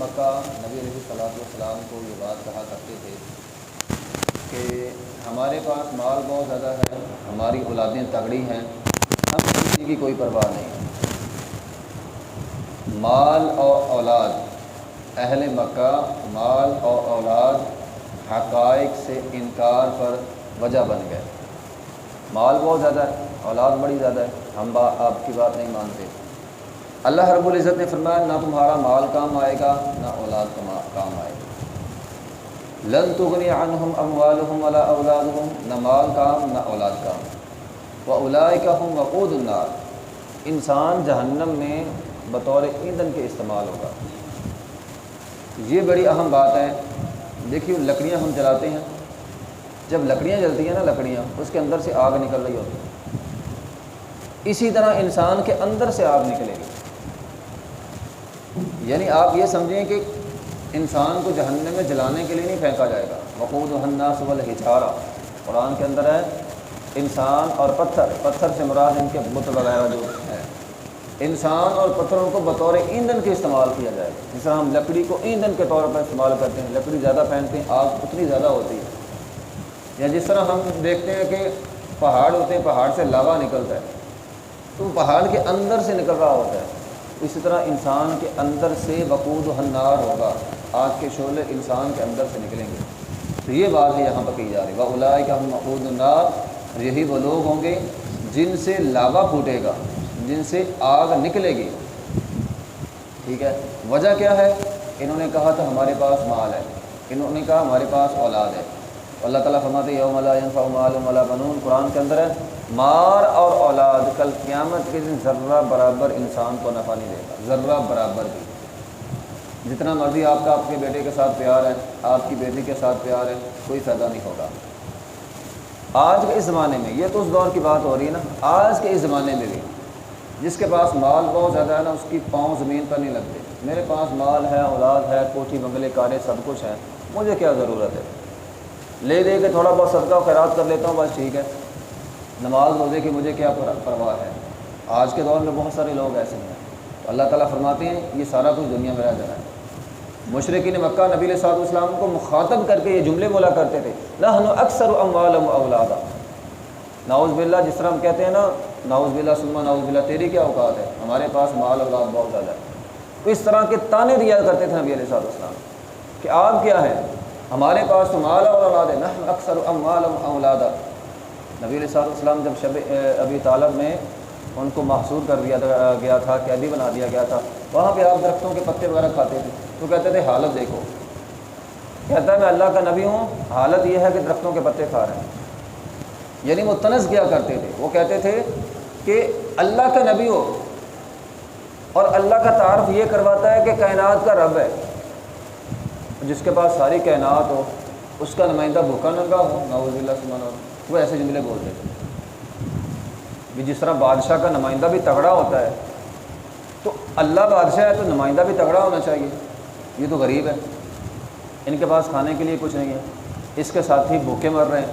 مکہ نبی علیہ صلاح والسلام کو یہ بات کہا کرتے تھے کہ ہمارے پاس مال بہت زیادہ ہے، ہماری اولادیں تگڑی ہیں، ہم کسی کی کوئی پرواہ نہیں۔ مال اور اولاد، اہل مکہ مال اور اولاد حقائق سے انکار پر وجہ بن گئے۔ مال بہت زیادہ ہے، اولاد بڑی زیادہ ہے، ہم با آپ کی بات نہیں مانتے۔ اللہ رب العزت نے فرمایا، نہ تمہارا مال کام آئے گا، نہ اولاد کام آئے گا۔ لن تغنی عنہم اموالہم ولا اولادہم، نہ مال کام، نہ اولاد کام۔ و اولائکہم وقود النار۔ انسان جہنم میں بطور ایندھن کے استعمال ہوگا۔ یہ بڑی اہم بات ہے۔ دیکھیے، لکڑیاں ہم جلاتے ہیں۔ جب لکڑیاں جلتی ہیں نا، لکڑیاں، اس کے اندر سے آگ نکل رہی ہوتی ہے اسی طرح انسان کے اندر سے آگ نکلے گی۔ یعنی آپ یہ سمجھیں کہ انسان کو جہنم میں جلانے کے لیے نہیں پھینکا جائے گا۔ وقود و حناس والحجارہ قرآن کے اندر ہے، انسان اور پتھر پتھر سے مراد ان کے بت وغیرہ جو ہے انسان اور پتھروں کو بطور ایندھن کے استعمال کیا جائے۔ گا جس طرح ہم لکڑی کو ایندھن کے طور پر استعمال کرتے ہیں، لکڑی زیادہ پھینکتے ہیں، آگ اتنی زیادہ ہوتی ہے۔ یا جس طرح ہم دیکھتے ہیں کہ پہاڑ ہوتے ہیں، پہاڑ سے لاوا نکلتا ہے۔ تو پہاڑ کے اندر سے نکل رہا ہوتا ہے۔ اسی طرح انسان کے اندر سے وقود و حنار ہوگا۔ آگ کے شعلے انسان کے اندر سے نکلیں گے۔ تو یہ بات ہے یہاں پر کی جا رہی ہے۔ وہ کا ہم مقود النار۔ یہی وہ لوگ ہوں گے جن سے لاوا پھوٹے گا، جن سے آگ نکلے گی۔ ٹھیک ہے؟ وجہ کیا ہے؟ انہوں نے کہا تھا ہمارے پاس مال ہے۔ انہوں نے کہا ہمارے پاس اولاد ہے۔ اللہ تعالیٰ فرماتے یوم اللہ بنون، قرآن کے اندر ہے، مار اور اولاد کل قیامت کے دن ذرہ برابر انسان کو نفع نہیں دے گا، ذرہ برابر بھی۔ جتنا مرضی آپ کا، آپ کے بیٹے کے ساتھ پیار ہے، آپ کی بیٹی کے ساتھ پیار ہے، کوئی فائدہ نہیں ہوگا۔ آج کے اس زمانے میں، یہ تو اس دور کی بات ہو رہی ہے نا، آج کے اس زمانے میں بھی، جس کے پاس مال بہت زیادہ ہے نا، اس کی پاؤں زمین پر نہیں لگتے۔ میرے پاس مال ہے، اولاد ہے، کوٹھی، بنگلے، کارے، سب کچھ ہے، مجھے کیا ضرورت ہے؟ لے دے کے تھوڑا بہت صدقہ و خیرات کر لیتا ہوں، بس ٹھیک ہے۔ نماز روزے کی مجھے کیا پرواہ ہے؟ آج کے دور میں بہت سارے لوگ ایسے ہیں۔ تو اللہ تعالیٰ فرماتے ہیں، یہ سارا کچھ دنیا میں رہ جانا ہے۔ مشرقین مکہ نبی علیہ صاحب السلام کو مخاطب کر کے یہ جملے بولا کرتے تھے نہ اکثر اموال اولادا ناؤز باللہ، جس طرح ہم کہتے ہیں نا ناؤز باللہ سلما ناؤز باللہ، تیری کیا اوقات ہے؟ ہمارے پاس مال اولاد بہت زیادہ ہے۔ تو اس طرح کے تانے دیا کرتے تھے نبی علیہ صاحب السلام کہ آپ کیا ہے ہمارے پاس تو مال اور اولاد ہے نہ اکثر اموال اولادا نبی علیہ صاحب السلام جب شب ابی طالب میں ان کو محسور کر دیا گیا تھا، قیدی بنا دیا گیا تھا، وہاں پہ آپ درختوں کے پتے وغیرہ کھاتے تھے۔ تو کہتے تھے، حالت دیکھو۔ کہتا ہے، میں اللہ کا نبی ہوں، حالت یہ ہے کہ درختوں کے پتے کھا رہے ہیں۔ یعنی وہ تنز کیا کرتے تھے؟ وہ کہتے تھے کہ اللہ کا نبی ہو اور اللہ کا تعارف یہ کرواتا ہے کہ کائنات کا رب ہے۔ جس کے پاس ساری کائنات ہو، اس کا نمائندہ بھوکا ننگا ہو؟ ناوز اللہ سمان وہ ایسے جملے بولتے تھے بھی جس طرح بادشاہ کا نمائندہ بھی تگڑا ہوتا ہے، تو اللہ بادشاہ ہے تو نمائندہ بھی تگڑا ہونا چاہیے۔ یہ تو غریب ہے۔ ان کے پاس کھانے کے لیے کچھ نہیں ہے۔ اس کے ساتھ ہی بھوکے مر رہے ہیں۔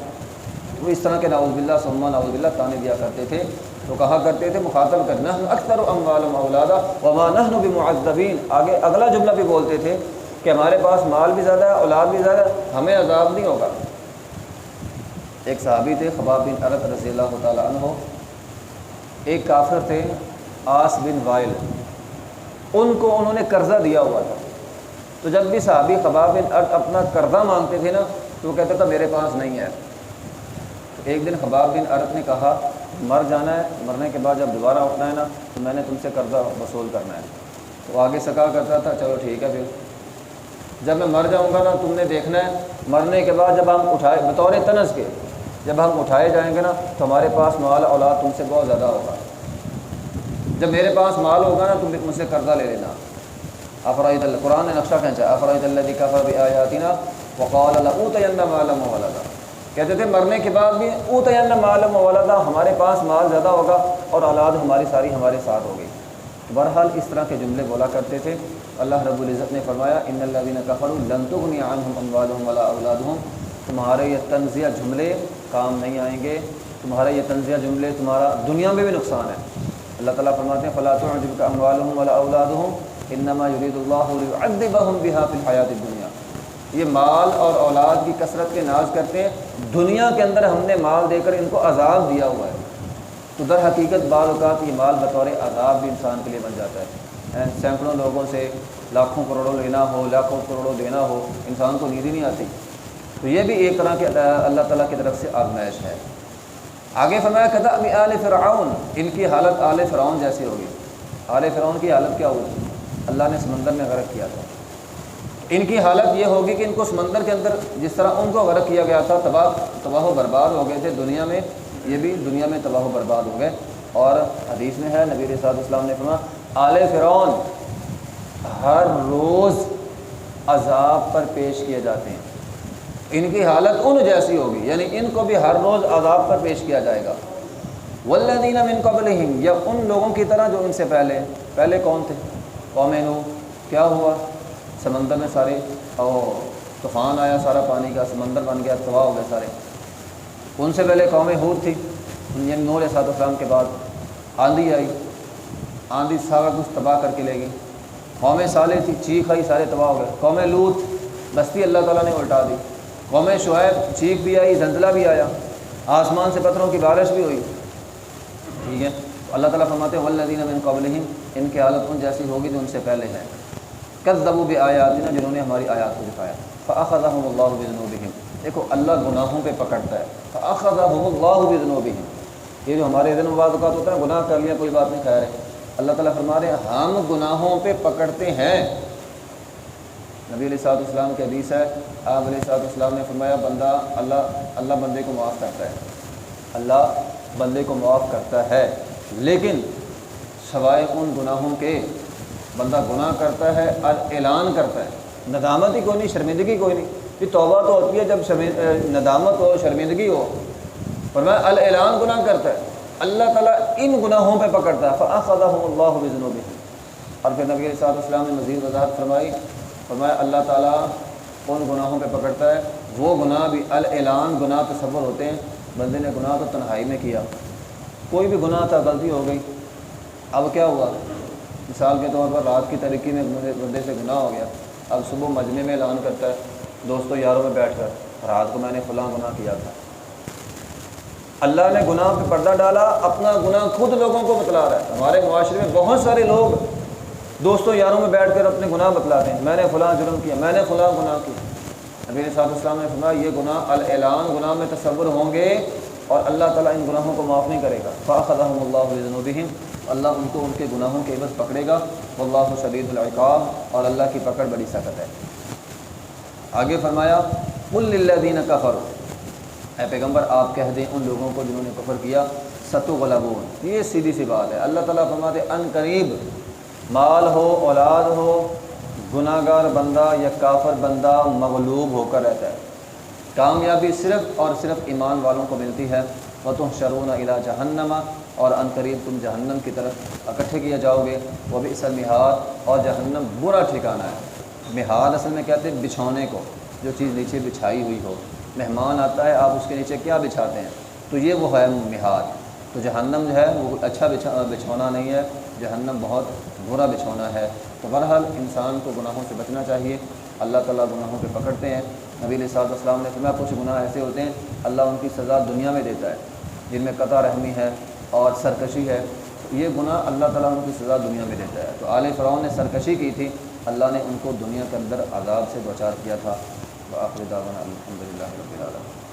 وہ اس طرح کے ناؤز بلّہ سما ناؤز بلّہ تانے دیا کرتے تھے۔ تو کہا کرتے تھے، مخاطب کرنا اکثر اموال اولادہ، وما نحن بمعذبین۔ آگے اگلا جملہ بھی بولتے تھے کہ ہمارے پاس مال بھی زیادہ ہے، اولاد بھی زیادہ ہے، ہمیں عذاب نہیں ہوگا۔ ایک صحابی تھے، خباب بن عرت رضی اللہ تعالیٰ عنہ۔ ایک کافر تھے، آس بن وائل۔ ان کو انہوں نے قرضہ دیا ہوا تھا۔ تو جب بھی صحابی خباب بن عرت اپنا قرضہ مانگتے تھے نا، تو وہ کہتے تھا میرے پاس نہیں ہے۔ ایک دن خباب بن عرت نے کہا، مر جانا ہے، مرنے کے بعد جب دوبارہ اٹھنا ہے نا، تو میں نے تم سے قرضہ وصول کرنا ہے۔ تو آگے سکا کرتا تھا، چلو ٹھیک ہے پھر۔ جب میں مر جاؤں گا نا، تم نے دیکھنا ہے، مرنے کے بعد جب ہم اٹھائے، بطور تنز کے، جب ہم اٹھائے جائیں گے نا، تو ہمارے پاس مال اولاد تم سے بہت زیادہ ہوگا۔ جب میرے پاس مال ہوگا نا، تم مجھ سے قرضہ لے لینا۔ افراد اللہ قرآن نے نقشہ کھینچا افراد اللہ کا بھی آیاتی نا وقال اللہ او تین معلوم والا تھا کہتے تھے، مرنے کے بعد بھی او تین معلوم والا تھا ہمارے پاس مال زیادہ ہوگا اور اولاد ہماری ساری ہمارے ساتھ ہوگی۔ بہرحال اس طرح کے جملے بولا کرتے تھے۔ اللہ رب العزت نے فرمایا، ان اللہ کفر لنتغنی عنہم اموالہم ولا اولادہم۔ تمہارے یہ تنزیہ جملے کام نہیں آئیں گے۔ تمہارا یہ تنزیہ جملے تمہارا دنیا میں بھی نقصان ہے۔ اللہ تعالیٰ فرماتے ہیں فلاں کا اموالحم والا اولاد ہوں انما یرید اللہ ادبہم بہا فی الحیات الدنیا۔ یہ مال اور اولاد کی کثرت کے ناز کرتے ہیں۔ دنیا کے اندر ہم نے مال دے کر ان کو عذاب دیا ہوا ہے۔ تو در حقیقت بعض اوقات یہ مال بطور عذاب بھی انسان کے لیے بن جاتا ہے۔ سینکڑوں لوگوں سے لاکھوں کروڑوں لینا ہو، لاکھوں کروڑوں دینا ہو، انسان کو نیند ہی نہیں آتی۔ تو یہ بھی ایک طرح کے اللہ تعالیٰ کی طرف سے آزمائش ہے۔ آگے فرمایا کہتا ابھی آل فرعون ان کی حالت آل فرعون جیسی ہوگی۔ آل فرعون کی حالت کیا ہوگی؟ اللہ نے سمندر میں غرق کیا تھا۔ ان کی حالت یہ ہوگی کہ ان کو سمندر کے اندر جس طرح ان کو غرق کیا گیا تھا، تباہ تباہ و برباد ہو گئے تھے دنیا میں۔ یہ بھی دنیا میں تباہ و برباد ہو گئے۔ اور حدیث میں ہے، نبی صاحب اسلام نے فرمایا، آل فرعون ہر روز عذاب پر پیش کیے جاتے ہیں۔ ان کی حالت ان جیسی ہوگی یعنی ان کو بھی ہر روز عذاب پر پیش کیا جائے گا۔ ولدین من قبل یا ان لوگوں کی طرح جو ان سے پہلے پہلے کون تھے؟ قوم نو کیا ہوا؟ سمندر میں سارے اور طوفان آیا، سارا پانی کا سمندر بن گیا، تباہ ہو گئے سارے۔ ان سے پہلے قوم ہود تھی یعنی نور سات اسلام کے بعد آندھی آئی، آندھی سارا کچھ تباہ کر کے لے گئی۔ قوم صالح تھی چیخ آئی، سارے تباہ ہو گئے۔ قوم لوت، بستی اللہ تعالیٰ نے الٹا دی۔ قوم شعیب، چیخ بھی آئی، زلزلہ بھی آیا۔ آسمان سے پتھروں کی بارش بھی ہوئی۔ ٹھیک ہے۔ اللہ تعالیٰ فرماتے ولدین من قبل ان کی حالت ان جیسی ہوگی جو ان سے پہلے ہے کس دبو بھی آیات نا جنہوں نے ہماری آیات کو دکھایا۔ فاخذ اللہ بذنوبہم دیکھو، اللہ گناہوں پہ پکڑتا ہے۔ فاخذ اللہ بذنوبہم یہ جو ہمارے دن بعض اوقات ہوتا ہے گناہ کر لیا، کوئی بات نہیں، خیر ہے۔ اللہ تعالیٰ فرما رہے ہیں ہم گناہوں پہ پکڑتے ہیں۔ نبی علیہ صاحب اسلام کے حدیث ہے، آپ علیہ صاحب اسلام نے فرمایا، بندہ اللہ اللہ بندے کو معاف کرتا ہے۔ اللہ بندے کو معاف کرتا ہے۔ لیکن سوائے ان گناہوں کے، بندہ گناہ کرتا ہے اور اعلان کرتا ہے۔ ندامت ہی کوئی نہیں، شرمندگی کوئی نہیں۔ یہ توبہ تو ہوتی ہے جب ندامت ہو، شرمندگی ہو۔ فرمایا الاعلان گناہ کرتا ہے۔ اللہ تعالیٰ ان گناہوں پہ پکڑتا ہے۔ فاخذہ اللہ بذنوبہ اور پھر نبی علیہ صاحب اسلام نے مزید وضاحت فرمائی۔ فرمایا، اللہ تعالیٰ ان گناہوں پہ پکڑتا ہے۔ وہ گناہ بھی الاعلان گناہ تصور ہوتے ہیں۔ بندے نے گناہ تو تنہائی میں کیا۔ کوئی بھی گناہ تھا، غلطی ہو گئی۔ اب کیا ہوا؟ مثال کے طور پر رات کی ترقی میں بندے سے گناہ ہو گیا۔ اب صبح مجمع میں اعلان کرتا ہے۔ دوستوں یاروں، میں بیٹھ کر رات کو میں نے فلاں گناہ کیا تھا۔ اللہ نے گناہ پہ پردہ ڈالا، اپنا گناہ خود لوگوں کو بتلا رہا ہے۔ ہمارے معاشرے میں بہت سارے لوگ دوستوں یاروں، میں بیٹھ کر اپنے گناہ بتلاتے ہیں۔ میں نے فلاں جرم کیا، میں نے فلاں گناہ کیا۔ نبی صاحب السلام نے فرمایا، یہ گناہ الاعلان، گناہ میں تصور ہوں گے اور اللہ تعالیٰ ان گناہوں کو معاف نہیں کرے گا۔ فاخذہم اللہ جنوبہم اللہ ان کو ان کے گناہوں کے عوض پکڑے گا۔ واللہ شدید العقاب اور اللہ کی پکڑ بڑی سخت ہے۔ آگے فرمایا کل للذین کفروا اے پیغمبر، آپ کہہ دیں ان لوگوں کو جنہوں نے کفر کیا ستو غلبون یہ سیدھی سی بات ہے۔ اللہ تعالیٰ فرماتے ان قریب مال ہو، اولاد ہو گناہ گار بندہ یا کافر بندہ مغلوب ہو کر رہتا ہے۔ کامیابی صرف اور صرف ایمان والوں کو ملتی ہے۔ وہ تم شرون الا جہنما اور ان قریب تم جہنم کی طرف اکٹھے کیا جاؤ گے۔ وہ بھی اصل اور جہنم برا ٹھکانا ہے۔ مہاد اصل میں کہتے ہیں بچھونے کو، جو چیز نیچے بچھائی ہوئی ہو۔ مہمان آتا ہے، آپ اس کے نیچے کیا بچھاتے ہیں؟ تو یہ وہ ہے مہاد تو جہنم جو ہے، وہ اچھا بچھا، بچھونا نہیں ہے۔ جہنم بہت برا بچھونا ہے۔ تو بہرحال انسان کو گناہوں سے بچنا چاہیے۔ اللہ تعالیٰ گناہوں پہ پکڑتے ہیں۔ نبی علیہ صاحب السلام نے فرمایا، کچھ گناہ ایسے ہوتے ہیں، اللہ ان کی سزا دنیا میں دیتا ہے، جن میں قطع رحمی ہے اور سرکشی ہے۔ یہ گناہ اللہ تعالیٰ ان کی سزا دنیا میں دیتا ہے۔ تو عال فرعون نے سرکشی کی تھی۔ اللہ نے ان کو دنیا کے اندر عذاب سے دوچار کیا تھا۔ آخر دعوانا الحمد للہ رب العالمین۔